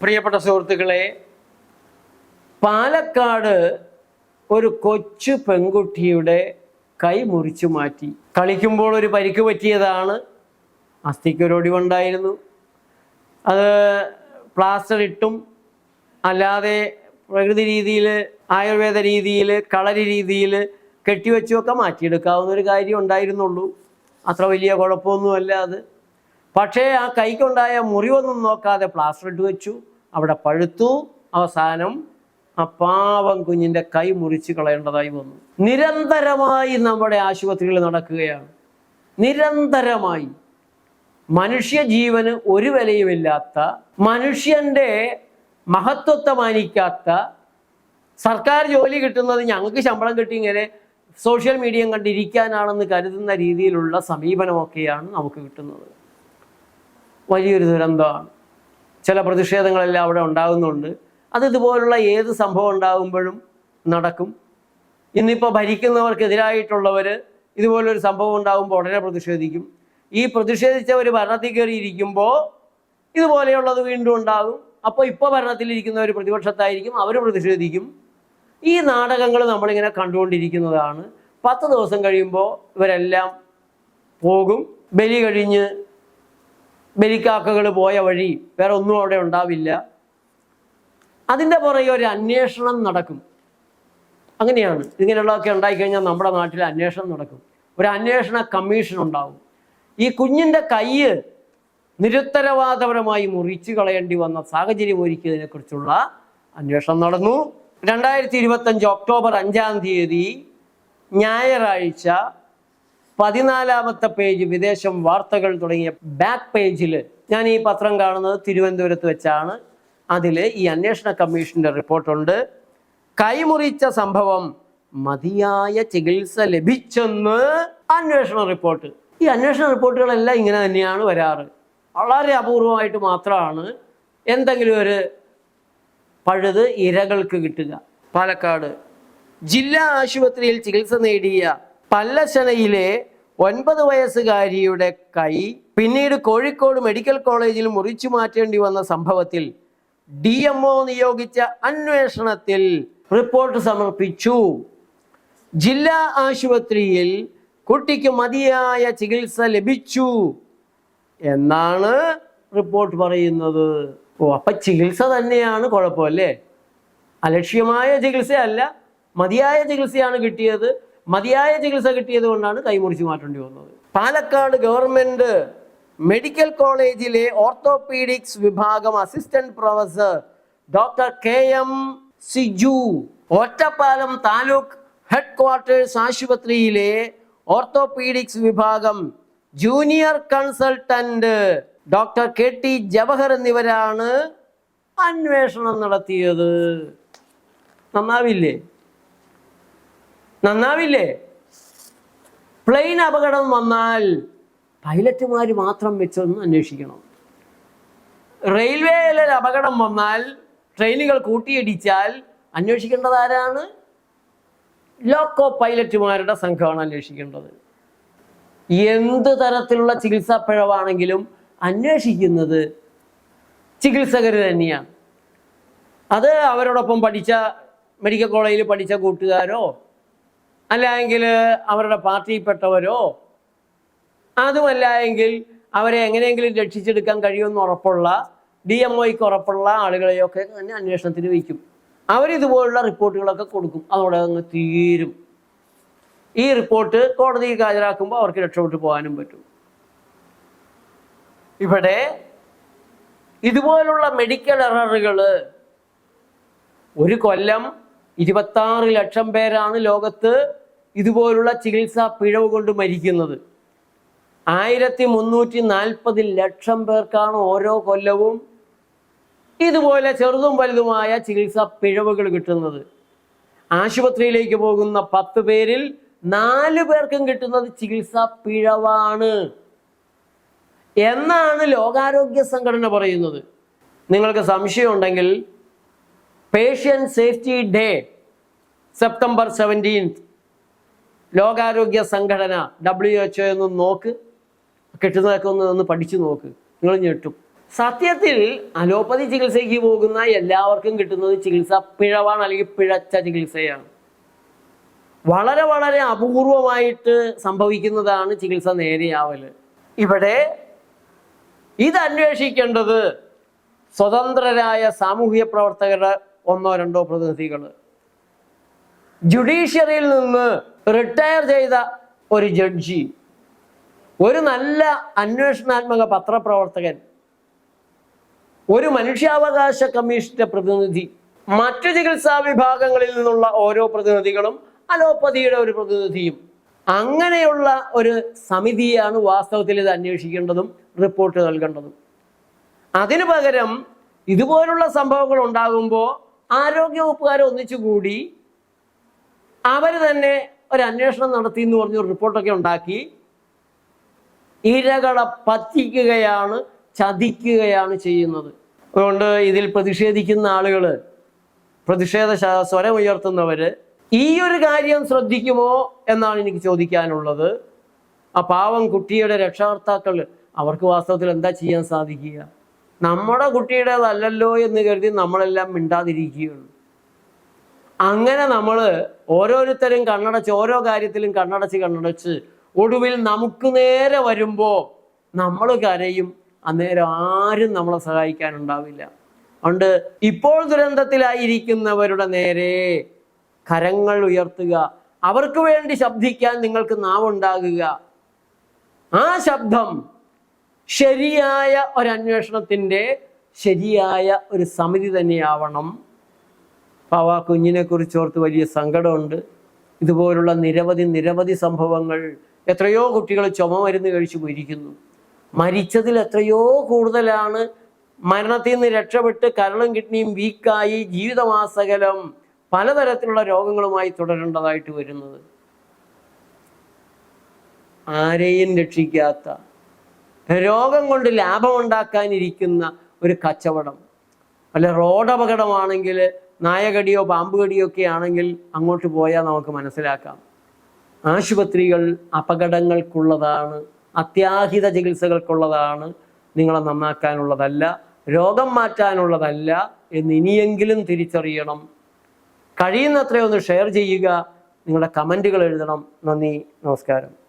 പ്രിയപ്പെട്ട സുഹൃത്തുക്കളെ പാലക്കാട് ഒരു കൊച്ചു പെൺകുട്ടിയുടെ കൈ മുറിച്ചു മാറ്റി. കളിക്കുമ്പോൾ ഒരു പരിക്ക് പറ്റിയതാണ്. അസ്ഥിക്കൊരു ഒടിവുണ്ടായിരുന്നു. അത് പ്ലാസ്റ്റർ ഇട്ടും അല്ലാതെ പ്രകൃതി രീതിയിൽ ആയുർവേദ രീതിയിൽ കളരി രീതിയിൽ കെട്ടിവെച്ചുമൊക്കെ മാറ്റിയെടുക്കാവുന്ന ഒരു കാര്യം ഉണ്ടായിരുന്നുള്ളൂ. അത്ര വലിയ കുഴപ്പമൊന്നുമല്ല അത്. പക്ഷേ ആ കൈക്കുണ്ടായ മുറിവൊന്നും നോക്കാതെ പ്ലാസ്റ്റർ ഇട്ട് വെച്ചു. അവിടെ പഴുത്തു. അവസാനം ആ പാവം കുഞ്ഞിന്റെ കൈ മുറിച്ച് കളയേണ്ടതായി വന്നു. നിരന്തരമായി നമ്മുടെ ആശുപത്രികൾ നടക്കുകയാണ്. നിരന്തരമായി. മനുഷ്യ ജീവന് ഒരു വിലയുമില്ലാത്ത മനുഷ്യന്റെ മഹത്വത്തെ മാനിക്കാത്ത സർക്കാർ ജോലി കിട്ടുന്നത് ഞങ്ങൾക്ക് ശമ്പളം കിട്ടി ഇങ്ങനെ സോഷ്യൽ മീഡിയ കണ്ടിരിക്കാനാണെന്ന് കരുതുന്ന രീതിയിലുള്ള സമീപനമൊക്കെയാണ് നമുക്ക് കിട്ടുന്നത്. വലിയൊരു ദുരന്തമാണ്. ചില പ്രതിഷേധങ്ങളെല്ലാം അവിടെ ഉണ്ടാകുന്നുണ്ട്. അത് ഇതുപോലുള്ള ഏത് സംഭവം ഉണ്ടാകുമ്പോഴും നടക്കും. ഇന്നിപ്പോൾ ഭരിക്കുന്നവർക്കെതിരായിട്ടുള്ളവർ ഇതുപോലൊരു സംഭവം ഉണ്ടാകുമ്പോൾ ഉടനെ പ്രതിഷേധിക്കും. ഈ പ്രതിഷേധിച്ചവർ ഭരണത്തിൽ കയറിയിരിക്കുമ്പോൾ ഇതുപോലെയുള്ളത് വീണ്ടും ഉണ്ടാകും. അപ്പോൾ ഇപ്പോൾ ഭരണത്തിലിരിക്കുന്നവർ പ്രതിപക്ഷത്തായിരിക്കും അവർ പ്രതിഷേധിക്കും. ഈ നാടകങ്ങൾ നമ്മളിങ്ങനെ കണ്ടുകൊണ്ടിരിക്കുന്നതാണ്. പത്ത് ദിവസം കഴിയുമ്പോൾ ഇവരെല്ലാം പോകും. ബലി കഴിഞ്ഞ് ബലിക്കാക്കകൾ പോയ വഴി വേറെ ഒന്നും അവിടെ ഉണ്ടാവില്ല. അതിന്റെ പുറകെ ഒരു അന്വേഷണം നടക്കും. അങ്ങനെയാണ്. ഇങ്ങനെയുള്ളതൊക്കെ ഉണ്ടായിക്കഴിഞ്ഞാൽ നമ്മുടെ നാട്ടിൽ അന്വേഷണം നടക്കും. ഒരു അന്വേഷണ കമ്മീഷൻ ഉണ്ടാവും. ഈ കുഞ്ഞിന്റെ കയ്യ് നിരുത്തരവാദപരമായി മുറിച്ചു കളയേണ്ടി വന്ന സാഹചര്യം ഒരുക്കിയതിനെക്കുറിച്ചുള്ള അന്വേഷണം നടന്നു. രണ്ടായിരത്തി ഇരുപത്തഞ്ച് ഒക്ടോബർ അഞ്ചാം തീയതി ഞായറാഴ്ച പതിനാലാമത്തെ പേജ് വിദേശം വാർത്തകൾ തുടങ്ങിയ ബാക്ക് പേജിൽ ഞാൻ ഈ പത്രം കാണുന്നത് തിരുവനന്തപുരത്ത് വെച്ചാണ്. അതിൽ ഈ അന്വേഷണ കമ്മീഷന്റെ റിപ്പോർട്ടുണ്ട്. കൈമുറിച്ച സംഭവം മതിയായ ചികിത്സ ലഭിച്ചെന്ന് അന്വേഷണ റിപ്പോർട്ട്. ഈ അന്വേഷണ റിപ്പോർട്ടുകളെല്ലാം ഇങ്ങനെ തന്നെയാണ് വരാറ്. വളരെ അപൂർവമായിട്ട് മാത്രമാണ് എന്തെങ്കിലും ഒരു പഴുത് ഇരകൾക്ക് കിട്ടുക. പാലക്കാട് ജില്ലാ ആശുപത്രിയിൽ ചികിത്സ നേടിയ പല്ലശനയിലെ ഒൻപത് വയസ്സുകാരിയുടെ കൈ പിന്നീട് കോഴിക്കോട് മെഡിക്കൽ കോളേജിൽ മുറിച്ചു മാറ്റേണ്ടി വന്ന സംഭവത്തിൽ ഡി എം ഒ നിയോഗിച്ച അന്വേഷണത്തിൽ റിപ്പോർട്ട് സമർപ്പിച്ചു. ജില്ലാ ആശുപത്രിയിൽ കുട്ടിക്ക് മതിയായ ചികിത്സ ലഭിച്ചു എന്നാണ് റിപ്പോർട്ട് പറയുന്നത്. ഓ അപ്പൊ ചികിത്സ തന്നെയാണ് കുഴപ്പമല്ലേ? അലക്ഷ്യമായ ചികിത്സയല്ല മതിയായ ചികിത്സയാണ് കിട്ടിയത്. മതിയായ ചികിത്സ കിട്ടിയത് കൊണ്ടാണ് കൈമുറിച്ച് മാറ്റേണ്ടി വന്നത്. പാലക്കാട് ഗവൺമെന്റ് മെഡിക്കൽ കോളേജിലെ ഓർത്തോപീഡിക്സ് വിഭാഗം assistant professor doctor K M Siju Ottapalam taluk headquarters ആശുപത്രിയിലെ ഓർത്തോപീഡിക്സ് വിഭാഗം junior consultant doctor K T Jawahar എന്നിവരാണ് അന്വേഷണം നടത്തിയത്. നന്നാവില്ലേ? നന്നാവില്ലേ? പ്ലെയിൻ അപകടം വന്നാൽ പൈലറ്റുമാർ മാത്രം വെച്ചൊന്ന് അന്വേഷിക്കണം. റെയിൽവേയിലെ അപകടം വന്നാൽ ട്രെയിനുകൾ കൂട്ടിയിടിച്ചാൽ അന്വേഷിക്കേണ്ടത് ആരാണ്? ലോക്കോ പൈലറ്റുമാരുടെ സംഘമാണ് അന്വേഷിക്കേണ്ടത്. എന്ത് തരത്തിലുള്ള ചികിത്സാ പിഴവാണെങ്കിലും അന്വേഷിക്കുന്നത് ചികിത്സകർ തന്നെയാണ്. അത് അവരോടൊപ്പം പഠിച്ച മെഡിക്കൽ കോളേജിൽ പഠിച്ച കൂട്ടുകാരോ അല്ലെങ്കിൽ അവരുടെ പാർട്ടിയിൽപ്പെട്ടവരോ? അതുമല്ല എങ്കിൽ അവരെ എങ്ങനെയെങ്കിലും രക്ഷിച്ചെടുക്കാൻ കഴിയുമെന്ന് ഉറപ്പുള്ള ഡി എം ഒയ്ക്ക് ഉറപ്പുള്ള ആളുകളെയൊക്കെ തന്നെ അന്വേഷണത്തിന് വയ്ക്കും. അവരിതുപോലുള്ള റിപ്പോർട്ടുകളൊക്കെ കൊടുക്കും. അതോടെ അങ്ങ് തീരും. ഈ റിപ്പോർട്ട് കോടതിയിൽ ഹാജരാക്കുമ്പോൾ അവർക്ക് രക്ഷപ്പെട്ടു പോകാനും പറ്റും. ഇവിടെ ഇതുപോലുള്ള മെഡിക്കൽ എററുകൾ ഒരു കൊല്ലം ഇരുപത്താറ് ലക്ഷം പേരാണ് ലോകത്ത് ഇതുപോലുള്ള ചികിത്സാ പിഴവ് കൊണ്ട് മരിക്കുന്നത്. ആയിരത്തി മുന്നൂറ്റി നാൽപ്പത് ലക്ഷം പേർക്കാണ് ഓരോ കൊല്ലവും ഇതുപോലെ ചെറുതും വലുതുമായ ചികിത്സാ പിഴവുകൾ കിട്ടുന്നത്. ആശുപത്രിയിലേക്ക് പോകുന്ന പത്ത് പേരിൽ നാല് പേർക്കും കിട്ടുന്നത് ചികിത്സാ പിഴവാണ്. എന്നാണ് ലോകാരോഗ്യ സംഘടന പറയുന്നത്. നിങ്ങൾക്ക് സംശയമുണ്ടെങ്കിൽ patient safety day September seventeenth ലോകാരോഗ്യ സംഘടന ഡബ്ല്യു എച്ച് എന്ന് നോക്ക്. കെട്ടുന്നതൊക്കെ ഒന്ന് ഒന്ന് പഠിച്ചു നോക്ക്. നിങ്ങൾ ഞെട്ടും സത്യത്തിൽ അലോപ്പതി ചികിത്സയ്ക്ക് പോകുന്ന എല്ലാവർക്കും കിട്ടുന്നത് ചികിത്സ പിഴവാണ് അല്ലെങ്കിൽ പിഴച്ച ചികിത്സയാണ്. വളരെ വളരെ അപൂർവമായിട്ട് സംഭവിക്കുന്നതാണ് ചികിത്സ നേരെയാവൽ. ഇവിടെ ഇത് അന്വേഷിക്കേണ്ടത് സ്വതന്ത്രരായ സാമൂഹ്യ പ്രവർത്തകരുടെ ഒന്നോ രണ്ടോ പ്രതിനിധികൾ ജുഡീഷ്യറിയിൽ നിന്ന് റിട്ടയർ ചെയ്ത ഒരു ജഡ്ജി ഒരു നല്ല അന്വേഷണാത്മക പത്രപ്രവർത്തകൻ ഒരു മനുഷ്യാവകാശ കമ്മീഷന്റെ പ്രതിനിധി മറ്റു ചികിത്സാ വിഭാഗങ്ങളിൽ നിന്നുള്ള ഓരോ പ്രതിനിധികളും അലോപ്പതിയുടെ ഒരു പ്രതിനിധിയും. അങ്ങനെയുള്ള ഒരു സമിതിയാണ് വാസ്തവത്തിൽ ഇത് അന്വേഷിക്കേണ്ടതും റിപ്പോർട്ട് നൽകേണ്ടതും. അതിനു പകരം ഇതുപോലുള്ള സംഭവങ്ങൾ ഉണ്ടാകുമ്പോൾ ആരോഗ്യവകുപ്പുകാരെ ഒന്നിച്ചുകൂടി അവർ തന്നെ ഒരു അന്വേഷണം നടത്തി എന്ന് പറഞ്ഞൊരു റിപ്പോർട്ടൊക്കെ ഉണ്ടാക്കി. ഇരകളെ പറ്റിക്കുകയാണ് ചതിക്കുകയാണ് ചെയ്യുന്നത്. അതുകൊണ്ട് ഇതിൽ പ്രതിഷേധിക്കുന്ന ആളുകൾ പ്രതിഷേധ സ്വരമുയർത്തുന്നവർ ഈ ഒരു കാര്യം ശ്രദ്ധിക്കുമോ എന്നാണ് എനിക്ക് ചോദിക്കാനുള്ളത്. ആ പാവം കുട്ടിയുടെ രക്ഷകർത്താക്കൾ അവർക്ക് വാസ്തവത്തിൽ എന്താ ചെയ്യാൻ സാധിക്കുക? നമ്മുടെ കുട്ടിയുടേതല്ലല്ലോ എന്ന് കരുതി നമ്മളെല്ലാം മിണ്ടാതിരിക്കുകയുള്ളൂ അങ്ങനെ നമ്മൾ ഓരോരുത്തരും കണ്ണടച്ച് ഓരോ കാര്യത്തിലും കണ്ണടച്ച് കണ്ണടച്ച് ഒടുവിൽ നമുക്ക് നേരെ വരുമ്പോൾ നമ്മൾ കരയും. അന്നേരം ആരും നമ്മളെ സഹായിക്കാനുണ്ടാവില്ല. അതുകൊണ്ട് ഇപ്പോൾ ദുരന്തത്തിലായിരിക്കുന്നവരുടെ നേരെ കരങ്ങൾ ഉയർത്തുക. അവർക്ക് വേണ്ടി ശബ്ദിക്കാൻ നിങ്ങൾക്ക് നാവുണ്ടാകുക. ആ ശബ്ദം ശരിയായ ഒരു അന്വേഷണത്തിന്റെ ശരിയായ ഒരു സമിതി തന്നെയാവണം. പാവ കുഞ്ഞിനെ കുറിച്ച് ഓർത്ത് വലിയ സങ്കടമുണ്ട്. ഇതുപോലുള്ള നിരവധി നിരവധി സംഭവങ്ങൾ എത്രയോ കുട്ടികൾ ചുമ മരുന്ന് കഴിച്ചു പോയിരിക്കുന്നു. മരിച്ചതിൽ എത്രയോ കൂടുതലാണ് മരണത്തിൽ നിന്ന് രക്ഷപ്പെട്ട് കരളും കിഡ്നിയും വീക്കായി ജീവിതമാസകലം പലതരത്തിലുള്ള രോഗങ്ങളുമായി തുടരേണ്ടതായിട്ട് വരുന്നത്. ആരെയും രക്ഷിക്കാത്ത രോഗം കൊണ്ട് ലാഭമുണ്ടാക്കാനിരിക്കുന്ന ഒരു കച്ചവടം. അല്ല റോഡ് അപകടമാണെങ്കിൽ നായകടിയോ പാമ്പ് കടിയോ ഒക്കെ ആണെങ്കിൽ അങ്ങോട്ട് പോയാൽ നമുക്ക് മനസ്സിലാക്കാം. ആശുപത്രികൾ അപകടങ്ങൾക്കുള്ളതാണ് അത്യാഹിത ചികിത്സകൾക്കുള്ളതാണ് നിങ്ങളെ നന്നാക്കാനുള്ളതല്ല രോഗം മാറ്റാനുള്ളതല്ല എന്ന് ഇനിയെങ്കിലും തിരിച്ചറിയണം. കഴിയുന്നത്രയൊന്ന് ഷെയർ ചെയ്യുക നിങ്ങളുടെ കമന്റുകൾ എഴുതണം. നന്ദി നമസ്കാരം.